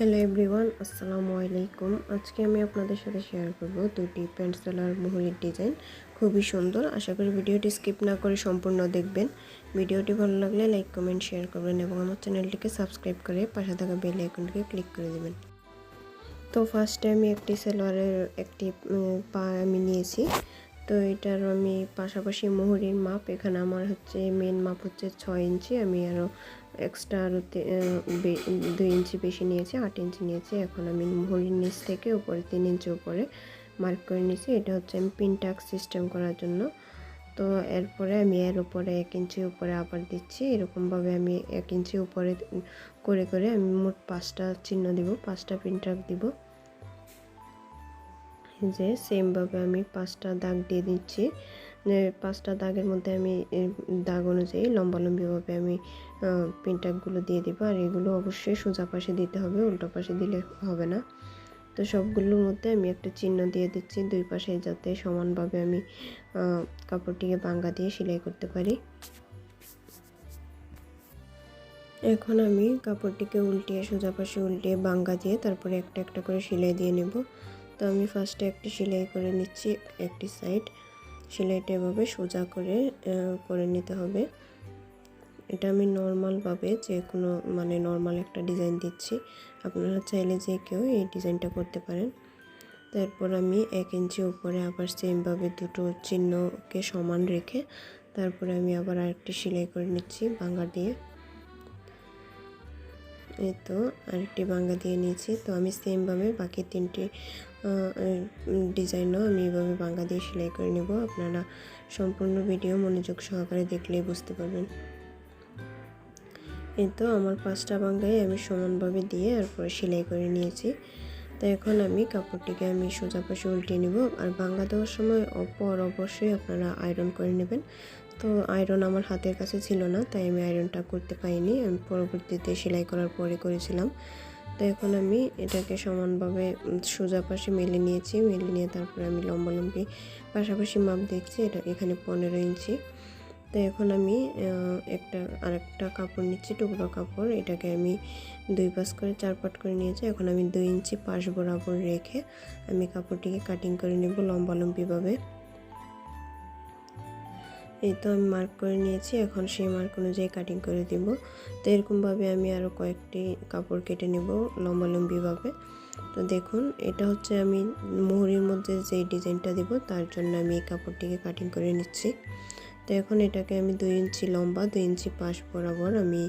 Hello everyone, আসসালামু আলাইকুম। আজকে আমি আপনাদের সাথে শেয়ার করব দুটি প্যান্ট সেলার মুহুরির ডিজাইন খুবই সুন্দর, আশা করি ভিডিওটি স্কিপ না করে সম্পূর্ণ দেখবেন। ভিডিওটি ভালো লাগলে লাইক কমেন্ট শেয়ার করবেন এবং আমার চ্যানেলটিকে সাবস্ক্রাইব করে পাশে থাকা বেল আইকনটিকে ক্লিক করে দেবেন। তো ফার্স্টে আমি একটি সেলোয়ারের একটি পা আমি নিয়েছি। তো এটার আমি পাশাপাশি মুহুরির মাপ, এখানে আমার হচ্ছে মেন মাপ হচ্ছে ছয় ইঞ্চি, আমি আরও এক্সট্রা আরও দুই ইঞ্চি বেশি নিয়েছি, আট ইঞ্চি নিয়েছি। এখন আমি মুহুরির নিচ থেকে উপরে তিন ইঞ্চি উপরে মার্ক করে নিয়েছি। এটা হচ্ছে আমি পিনটাক সিস্টেম করার জন্য। তো এরপরে আমি এর উপরে এক ইঞ্চি উপরে আবার দিচ্ছি। এরকমভাবে আমি এক ইঞ্চি উপরে করে করে আমি মোট পাঁচটা চিহ্ন দিব, পাঁচটা পিনটাক দিব। যে সেমভাবে আমি পাঁচটা দাগ দিয়ে দিচ্ছি। পাঁচটা দাগের মধ্যে আমি দাগ অনুযায়ী লম্বালম্বিভাবে আমি পিনটাকগুলো দিয়ে দিব। আর এগুলো অবশ্যই সোজা পাশে দিতে হবে, উল্টো পাশে দিলে হবে না। তো সবগুলোর মধ্যে আমি একটা চিহ্ন দিয়ে দিচ্ছি, দুই পাশে যাতে সমানভাবে আমি কাপড়টিকে বাঙ্গা দিয়ে সেলাই করতে পারি। এখন আমি কাপড়টিকে উল্টিয়ে, সোজা পাশে উল্টিয়ে বাঙ্গা দিয়ে তারপরে একটা একটা করে সেলাই দিয়ে নেব। তো আমি ফার্স্টে একটি সেলাই করে নিচ্ছি, একটি সাইড সেলাইটা এভাবে সোজা করে করে নিতে হবে। এটা আমি নর্মালভাবে যে কোনো মানে নর্মাল একটা ডিজাইন দিচ্ছি। আপনারা চাইলে যে কেউ এই ডিজাইনটা করতে পারেন। তারপর আমি এক ইঞ্চি উপরে আবার সেমভাবে দুটো চিহ্নকে সমান রেখে তারপরে আমি আবার আরেকটি সেলাই করে নিচ্ছি বাঙ্গা দিয়ে। এই তো আরেকটি বাঙ্গা দিয়ে নিয়েছি। তো আমি সেমভাবে বাকি তিনটি ডিজাইনও আমি এভাবে বাঙ্গা দিয়ে সেলাই করে নেব। আপনারা সম্পূর্ণ ভিডিও মনোযোগ সহকারে দেখলেই বুঝতে পারবেন। এই তো আমার পাঁচটা বাঙ্গাই আমি সমানভাবে দিয়ে এরপরে সেলাই করে নিয়েছি। তো এখন আমি কাপড়টিকে আমি সোজা পাশে নেব। আর বাঙ্গা দেওয়ার সময় অপর অবশ্যই আপনারা আয়রন করে নেবেন। তো আয়রন আমার হাতের কাছে ছিল না, তাই আমি আয়রনটা করতে পাইনি আমি পরবর্তীতে সেলাই করার পরে করেছিলাম। তো এখন আমি এটাকে সমানভাবে সোজা পাশে মেলে নিয়েছি। মেলে নিয়ে তারপরে আমি লম্বা লম্বি পাশাপাশি মাপ দেখছি, এটা এখানে পনেরো ইঞ্চি। তো এখন আমি একটা, আরেকটা কাপড় নিচ্ছি, টুকরো কাপড়। এটাকে আমি দুই পাশ করে, চার পাট করে নিয়েছি। এখন আমি দুই ইঞ্চি পাশ বরাবর রেখে আমি কাপড়টিকে কাটিং করে নেব লম্বা লম্বিভাবে। এই তো আমি মার্ক করে নিয়েছি, এখন সেই মার্ক অনুযায়ী কাটিং করে দিব। তো এরকমভাবে আমি আরও কয়েকটি কাপড় কেটে নেব লম্বালম্বিভাবে। তো দেখুন, এটা হচ্ছে আমি মোহরির মধ্যে যে ডিজাইনটা দিব, তার জন্য আমি এই কাপড়টিকে কাটিং করে নিচ্ছি। তো এখন এটাকে আমি দুই ইঞ্চি লম্বা, দুই ইঞ্চি পাশ বরাবর আমি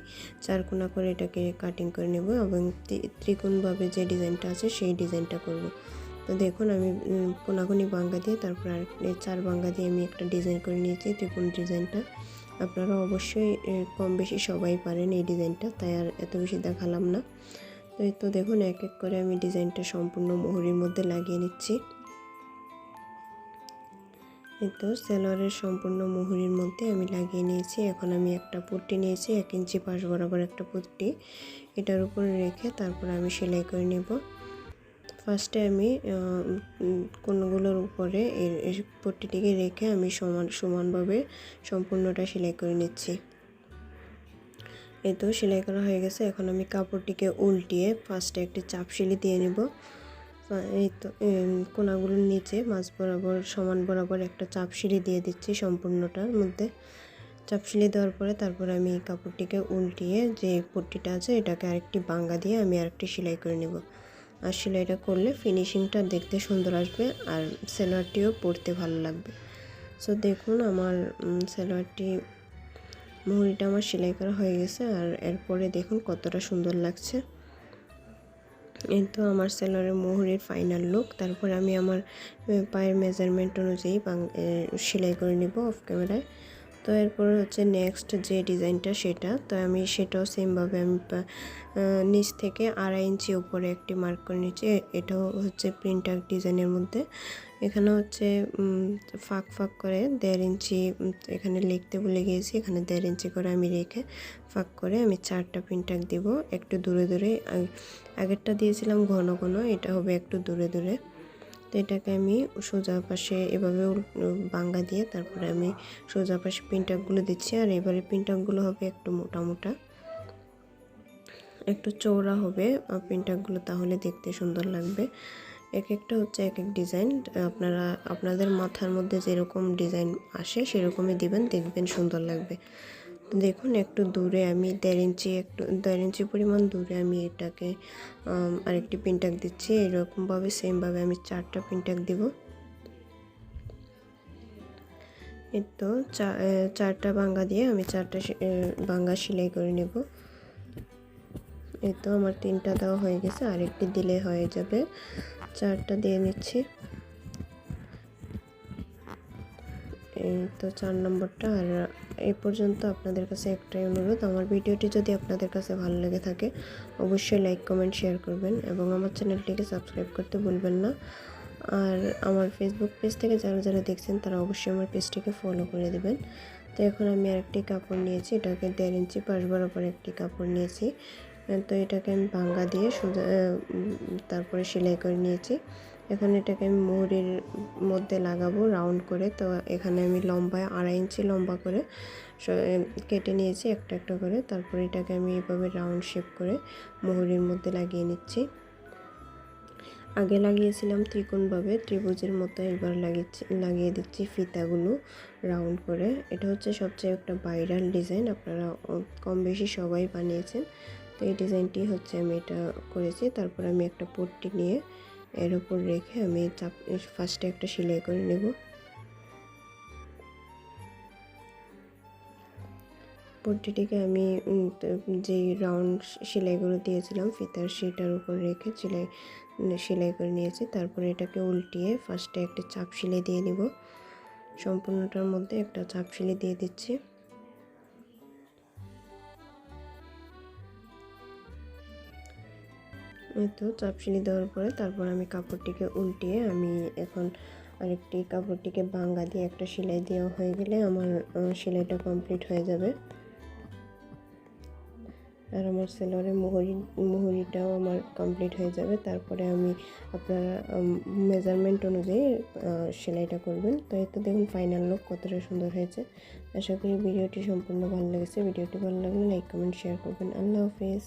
চার কোনা করে এটাকে কাটিং করে নেব এবং ত্রিকোণভাবে যে ডিজাইনটা আছে, সেই ডিজাইনটা করব। তো দেখুন আমি কোনাকুনি বাঙ্গা দিয়ে, তারপর আর চার বাঙ্গা দিয়ে আমি একটা ডিজাইন করে নিয়েছি। ত্রিকোণ ডিজাইনটা আপনারা অবশ্যই কম বেশি সবাই পারেন এই ডিজাইনটা, তাই আর এত বেশি দেখালাম না। তো এই তো দেখুন, এক এক করে আমি ডিজাইনটা সম্পূর্ণ মোহরির মধ্যে লাগিয়ে নিচ্ছি। এই তো সেলোয়ারের সম্পূর্ণ মুহুরির মধ্যে আমি লাগিয়ে নিয়েছি। এখন আমি একটা পুট্টি নিয়েছি, এক ইঞ্চি পাশ বরাবর একটা পুট্টি। এটার উপরে রেখে তারপর আমি সেলাই করে নেব। ফার্স্টে আমি কোনগুলোর উপরে এর পট্টিটিকে রেখে আমি সমান, সমানভাবে সম্পূর্ণটা সেলাই করে নিচ্ছি। এই তো সেলাই করা হয়ে গেছে, এখন আমি কাপড়টিকে উল্টিয়ে ফার্স্টে একটি চাপ সিলি দিয়ে নেব। এই তো কোনাগুলোর নিচে মাছ বরাবর, সমান বরাবর একটা চাপ সিঁড়ি দিয়ে দিচ্ছি সম্পূর্ণটার মধ্যে। চাপ সিঁড়ি দেওয়ার পরে তারপরে আমি কাপড়টিকে উল্টিয়ে যে পট্টিটা আছে, এটাকে আরেকটি বাঙ্গা দিয়ে আমি আরেকটি সেলাই করে নেব। আর সেলাইটা করলে ফিনিশিংটা দেখতে সুন্দর আসবে আর সেলোয়ারটিও পরতে ভালো লাগবে। সো দেখুন আমার সেলোয়ারটি মুহুরিটা আমার সেলাই করা হয়ে গেছে আর এরপরে দেখুন কতটা সুন্দর লাগছে। এই তো আমার সেলোয়ারের মোহরের ফাইনাল লুক তারপর আমি আমার পায়ের মেজারমেন্ট অনুযায়ী সেলাই করে নিব অফ ক্যামেরায় তো এরপর হচ্ছে নেক্সট যে ডিজাইনটা সেটা, তো আমি সেটাও সেমভাবে আমি নিচ থেকে আড়াই ইঞ্চি উপরে একটি মার্ক করে নিচ্ছি এটাও হচ্ছে প্রিন্টার ডিজাইনের মধ্যে। এখানে হচ্ছে ফাঁক ফাঁক করে দেড় ইঞ্চি এখানে লিখতে ভুলে গিয়েছি, এখানে দেড় ইঞ্চি করে আমি রেখে ফাঁক করে আমি চারটা প্রিন্টাক দিব। একটু দূরে দূরে আগেরটা দিয়েছিলাম ঘন ঘন, এটা হবে একটু দূরে দূরে। তো এটাকে আমি সোজা পাশে এভাবে বাঙ্গা দিয়ে তারপরে আমি সোজা পাশে পিনটাকগুলো দিচ্ছি। আর এবারে পিনটাকগুলো হবে একটু মোটা মোটা। একটু চওড়া হবে। প্রিন্টারগুলো তাহলে দেখতে সুন্দর লাগবে। এক একটা হচ্ছে এক এক ডিজাইন আপনারা, আপনাদের মাথার মধ্যে যেরকম ডিজাইন আসে সেরকমই দিবেন, দেখবেন সুন্দর লাগবে। দেখুন, একটু দূরে আমি দেড় ইঞ্চি, একটু দেড় ইঞ্চি পরিমাণ দূরে আমি এটাকে আরেকটি পিনটাক দিচ্ছি। এরকমভাবে, সেমভাবে আমি চারটা পিনটাক দিব। তো চারটা বাঙ্গা দিয়ে আমি চারটা বাঙ্গা সেলাই করে নেব। এই তো, আমার তিনটা দেওয়া হয়ে গেছে, আরেকটি দিলে হয়ে যাবে। চারটা দিয়ে নিচ্ছি। এই তো চার নম্বরটা। আর এই পর্যন্ত আপনাদের কাছে একটাই অনুরোধ, আমার ভিডিওটি যদি আপনাদের কাছে ভালো লেগে থাকে, অবশ্যই লাইক, কমেন্ট, শেয়ার করবেন এবং আমার চ্যানেলটিকে সাবস্ক্রাইব করতে ভুলবেন না। আর আমার ফেসবুক পেজ থেকে যারা যারা দেখছেন, তারা অবশ্যই আমার পেজটিকে ফলো করে দেবেন। তো এখন আমি আরেকটি কাপড় নিয়েছি, এটাকে দেড় ইঞ্চি পাশ বরাবর একটি কাপড় নিয়েছি। তো এটাকে আমি ভাঙ্গা দিয়ে সোজা তারপরে সেলাই করে নিয়েছি। এখন এটাকে আমি মুহুরির মধ্যে লাগাবো রাউন্ড করে। তো এখানে আমি লম্বায় আড়াই ইঞ্চি লম্বা করে কেটে নিয়েছি একটা একটা করে। তারপর এটাকে আমি এভাবে রাউন্ড শেপ করে মুহুরির মধ্যে লাগিয়ে নিচ্ছি। আগে লাগিয়েছিলাম ত্রিকোণভাবে, ত্রিভুজের মতো এবার লাগিয়েছি, লাগিয়ে দিচ্ছি ফিতাগুলো রাউন্ড করে। এটা হচ্ছে সবচেয়ে একটা ভাইরাল ডিজাইন আপনারা কম বেশি সবাই বানিয়েছেন। তো এই ডিজাইনটি হচ্ছে আমি এটা করেছি। তারপর আমি একটা পট্টি নিয়ে এর উপর রেখে আমি চাপ ফার্স্টে একটা সেলাই করে নেব। পট্টিটিকে আমি যেই রাউন্ড সেলাইগুলো দিয়েছিলাম, ফিতার সেটার উপর রেখে সেলাই সেলাই করে নিয়েছি। তারপরে এটাকে উল্টিয়ে ফার্স্টে একটা চাপ সেলাই দিয়ে নিব। সম্পূর্ণটার মধ্যে একটা চাপ সেলাই দিয়ে দিচ্ছি। তো চাপ সিলি দেওয়ার পরে তারপর আমি কাপড়টিকে উল্টিয়ে আমি এখন আরেকটি কাপড়টিকে বাঙ্গা দিয়ে একটা সেলাই দেওয়া হয়ে গেলে আমার সেলাইটা কমপ্লিট হয়ে যাবে। আর আমার সেলোয়ারের মুহুরি, মুহুরিটাও আমার কমপ্লিট হয়ে যাবে। তারপরে আমি আপনার মেজারমেন্ট অনুযায়ী সেলাইটা করবেন। তো এই তো দেখুন ফাইনাল লুক কতটা সুন্দর হয়েছে। আশা করি ভিডিওটি সম্পূর্ণ ভালো লেগেছে। ভিডিওটি ভালো লাগলে লাইক কমেন্ট শেয়ার করবেন। আল্লাহ হাফিজ।